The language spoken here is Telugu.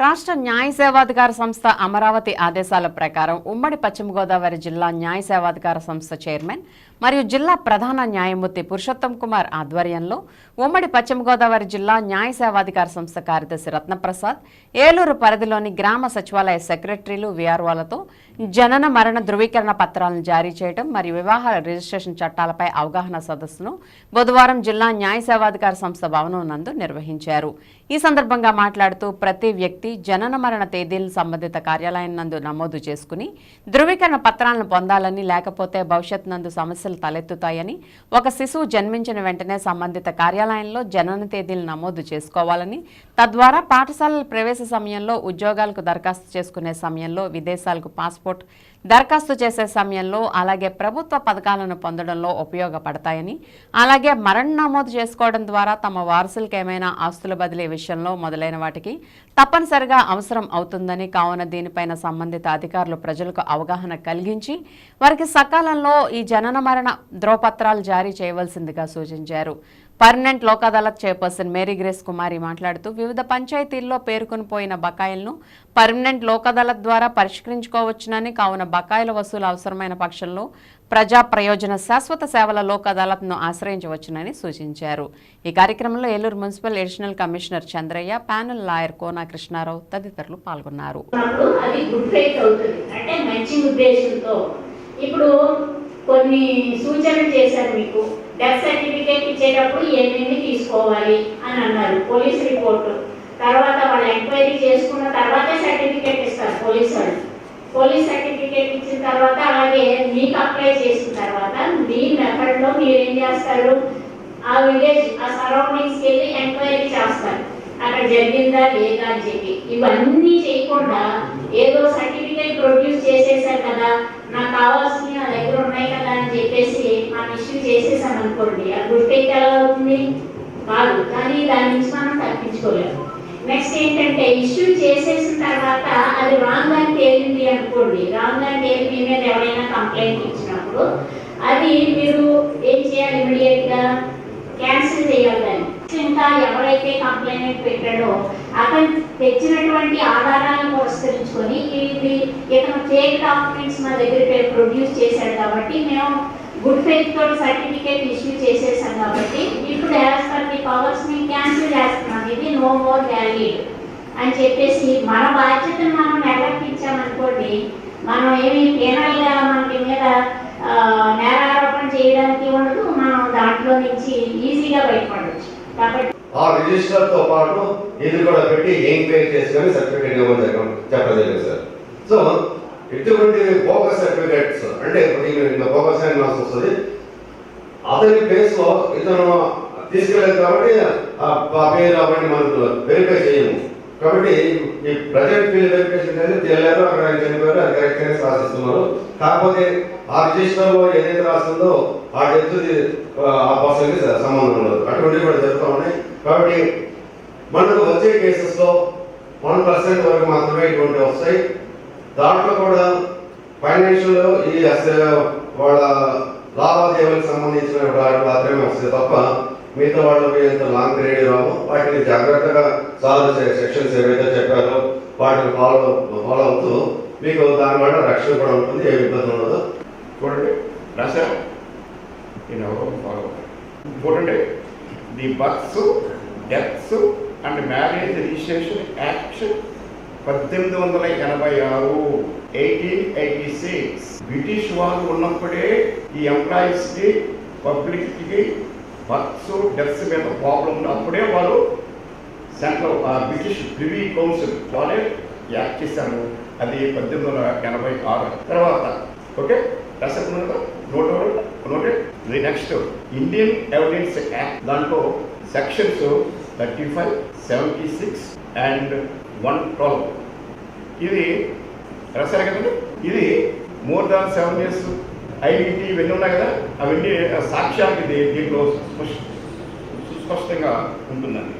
రాష్ట్ర న్యాయ సేవాధికార సంస్థ అమరావతి ఆదేశాల ప్రకారం ఉమ్మడి పశ్చిమ గోదావరి జిల్లా న్యాయ సేవాధికార సంస్థ చైర్మన్ మరియు జిల్లా ప్రధాన న్యాయమూర్తి పురుషోత్తం కుమార్ ఆధ్వర్యంలో ఉమ్మడి పశ్చిమ గోదావరి జిల్లా న్యాయ సేవాధికార సంస్థ కార్యదర్శి రత్నప్రసాద్ ఏలూరు పరిధిలోని గ్రామ సచివాలయ సెక్రటరీలు విఆర్ఓలతో జనన మరణ ధృవీకరణ పత్రాలను జారీ చేయడం మరియు వివాహ రిజిస్ట్రేషన్ చట్టాలపై అవగాహన సదస్సును బుధవారం జిల్లా న్యాయ సేవాధికార సంస్థ భవనం నందు నిర్వహించారు. ఈ సందర్భంగా మాట్లాడుతూ ప్రతి వ్యక్తి జనన మరణ తేదీలను సంబంధిత కార్యాలయం నందు నమోదు చేసుకుని ధృవీకరణ పత్రాలను పొందాలని లేకపోతే భవిష్యత్ నందు సమస్యలు తలెత్తుతాయని ఒక శిశువు జన్మించిన వెంటనే సంబంధిత కార్యాలయంలో జనన తేదీలు నమోదు చేసుకోవాలని తద్వారా పాఠశాలల ప్రవేశ సమయంలో ఉద్యోగాలకు దరఖాస్తు చేసుకునే సమయంలో విదేశాలకు పాస్పోర్ట్ దరఖాస్తు చేసే సమయంలో అలాగే ప్రభుత్వ పథకాలను పొందడంలో ఉపయోగపడతాయని అలాగే మరణ నమోదు చేసుకోవడం ద్వారా తమ వారసులకు ఏమైనా ఆస్తుల బదిలీ విషయంలో మొదలైన వాటికి తప్పనిసరిగా అవసరం అవుతుందని కావున దీనిపైన సంబంధిత అధికారులు ప్రజలకు అవగాహన కలిగించి వారికి సకాలంలో ఈ జనన మరణ ధ్రువపత్రాలు జారీ చేయవలసిందిగా సూచించారు. Permanent Lok Adalat chairperson Mary Grace Kumari మాట్లాడుతూ వివిధ పంచాయతీల్లో పేర్కొని పోయిన బకాయిలను పర్మనెంట్ లోక్ అదాలత్ ద్వారా పరిష్కరించుకోవచ్చునని కావున బకాయిల వసూలు అవసరమైన పక్షంలో ప్రజా ప్రయోజన శాశ్వత సేవల లోక్ అదాలత్ను ఆశ్రయించవచ్చునని సూచించారు. ఈ కార్యక్రమంలో Eluru municipal additional commissioner Chandraiah panel lawyer Kona Krishna Rao తదితరులు పాల్గొన్నారు. ఇప్పుడు కొన్ని సూచనలు చేశారు మీకు. డెత్ సర్టిఫికేట్ ఇచ్చేటప్పుడు ఏమేమి తీసుకోవాలి అని అన్నారు పోలీస్ రిపోర్టు. తర్వాత వాళ్ళు ఎంక్వైరీ చేసుకున్న తర్వాతే సర్టిఫికేట్ ఇస్తారు పోలీస్ వాళ్ళు. పోలీస్ సర్టిఫికేట్ ఇచ్చిన తర్వాత అలాగే మీకు అప్లై చేసిన తర్వాత మీ మెథడ్లో మీరు ఏం చేస్తారు? ఆ విలేజ్ ఆ సరౌండింగ్స్కి వెళ్ళి ఎంక్వైరీ చేస్తారు. అక్కడ జరిగిందా లేదా అని చెప్పి. ఇవన్నీ చేయకుండా ఏదో సర్టిఫికేట్ ప్రొడ్యూస్ చేసేసారు కదా నాకు కావాల్సినవి నా దగ్గర ఉన్నాయి కదా అని చెప్పేసి మనం ఇష్యూ చేసేసాం అనుకోండి ఆ గుడ్ ఎలా అవుతుంది? కాదు కానీ దాని నుంచి మనం తప్పించుకోలేము. నెక్స్ట్ ఏంటంటే ఇష్యూ చేసేసిన తర్వాత అది రాంగ్ అని తేలింది అనుకోండి రాంగ్ అని తేలి మీ మీద ఎవరైనా కంప్లైంట్ ఇచ్చినప్పుడు అది మీరు ఏం చేయాలి ఇమీడియట్గా క్యాన్సిల్ చేయాలి దాన్ని. ఇంకా ఎవరైతే కంప్లైంట్ పెట్టాడో అతను తెచ్చినటువంటి ఆధారాలను అనుసరించుకొని ఇది ఇతను ఫేక్ డాక్యుమెంట్స్ మా దగ్గర ప్రొడ్యూస్ చేశాడు కాబట్టి మేము గుడ్ ఫెయిత్ తోటి సర్టిఫికేట్ ఇష్యూ చేసేసాం కాబట్టి ఇప్పుడు యాజ్ పర్ ది పవర్స్ మేము క్యాన్సిల్ చేస్తున్నాం ఇది నో మోర్ వ్యాలిడ్ అని చెప్పేసి మన బాధ్యతను మనం నిర్వర్తించామనుకోండి మనం ఏమి పేనల్గా మనకి మీద నేరారోపణ చేయడానికి ఉండదు మనం దాంట్లో నుంచి ఈజీగా బయటపడవచ్చు కాబట్టి ఆ రిజిస్టర్తో పాటు ఇది కూడా పెట్టి ఎంక్వైరీ చేసుకొని సర్టిఫికేట్ ఇవ్వడం జరగడం చెప్పలేదు సార్. సో ఇటువంటి బోగస్ సర్టిఫికేట్స్ అంటే బోగస్ అని నాకు వస్తుంది. అతని ప్లేస్లో ఇతను తీసుకెళ్ళారు కాబట్టి ఆ పేరు అవన్నీ మనం వెరిఫై చేయము. కాబట్టి ఈ ప్రజెంట్ ఫీల్డ్ వెరిఫికేషన్ అనేది తెలియదు అక్కడ చనిపోయారు అది కరెక్ట్ రాసిస్తున్నారు. కాకపోతే ఆ రిజిస్టర్లో ఏదైతే రాస్తుందో ఆ డెత్ ఆ పర్సన్ సంబంధం అటువంటివి కూడా జరుగుతూ ఉన్నాయి. కాబట్టి మనకు వచ్చే కేసెస్లో వన్ పర్సెంట్ వరకు మాత్రమే ఇటువంటి వస్తాయి. దాంట్లో కూడా ఫైనాన్షియల్ ఈ అసలు వాళ్ళ లావాదేవీలకు సంబంధించిన వాటి మాత్రమే వస్తాయి తప్ప మిగతా వాళ్ళకి ఎంత లాంగ్ పీరియడ్ రావు వాటిని జాగ్రత్తగా సాల్వ్ చేసే సెక్షన్స్ ఏవైతే చెప్పారో వాటిని ఫాలో ఫాలో అవుతూ మీకు దానివల్ల రక్షణ కూడా ఉంటుంది ఏ ఇబ్బంది ఉండదు. చూడండి. రాశారు నేను ఎవరో ఫాలో చూడండి. The births deaths and marriage registration act పద్దెనిమిది వందల ఎనభై ఆరు ఎయిటీన్ ఎయిటీ సిక్స్ బ్రిటిష్ వాళ్ళు ఉన్నప్పుడే ఈ ఎంప్లాయీస్కి పబ్లిక్కి బర్త్స్ డెత్స్ మీద ప్రాబ్లం ఉన్నప్పుడే వాళ్ళు సెంట్రల్ బ్రిటిష్ ప్రివీ కౌన్సిల్ వాళ్ళే యాక్ట్ చేశారు. అది పద్దెనిమిది వందల ఎనభై ఆరు. తర్వాత okay రాసేస్తున్నారు note noted next Indian evidence act దాంట్లో sections thirty five seventy six and one twelve ఇది రాశారు కదండి ఇది more than seven years identity ఇవన్నీ ఉన్నాయి కదా? అవన్నీ సాక్ష్యానికి దీంట్లో స్పష్ట- సుస్పష్టంగా ఉంటుందండి